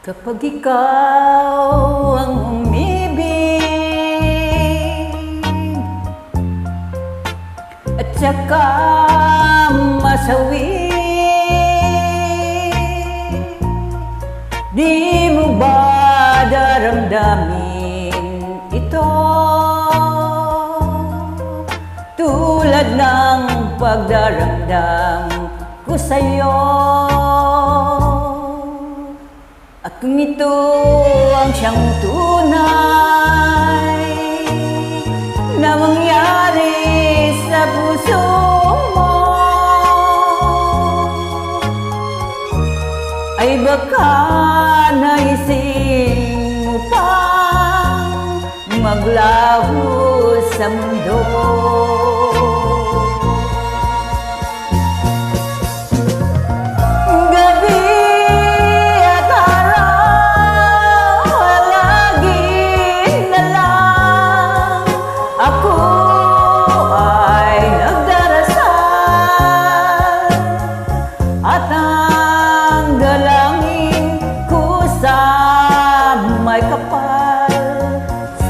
Kapag ikaw ang umibig At saka masawi Di mo ba daramdamin ito? Tulad ng pagdaramdam ko sa'yo At kung ito ang siyang tunay Na mangyari sa puso mo. Ay baka naising mo pang Maglaho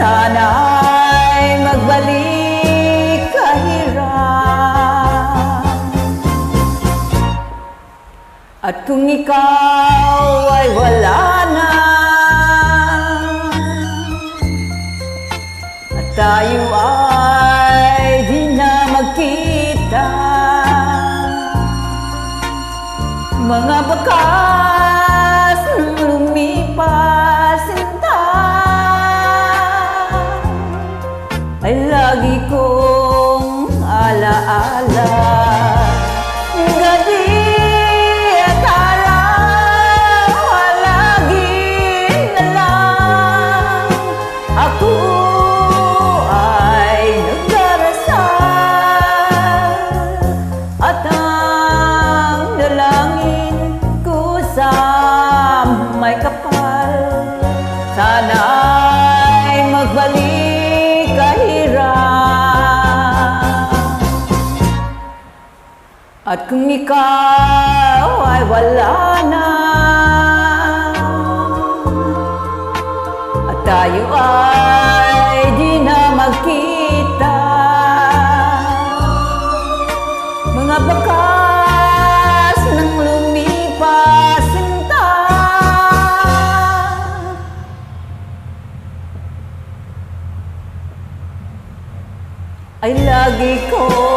sana'y magbalik kahirap. At kung ikaw ay wala na At tayo ay di na magkita Mga bakas Ay lagi kong alaala. Gabi at araw, lagi na lang. Ako ay nagdarasal. At ang dalangin ko sa may kapal. Sana'y at kung ikaw ay wala na At tayo ay di na magkita. Mga bakas ng lumipas sinta. Ay lagi ko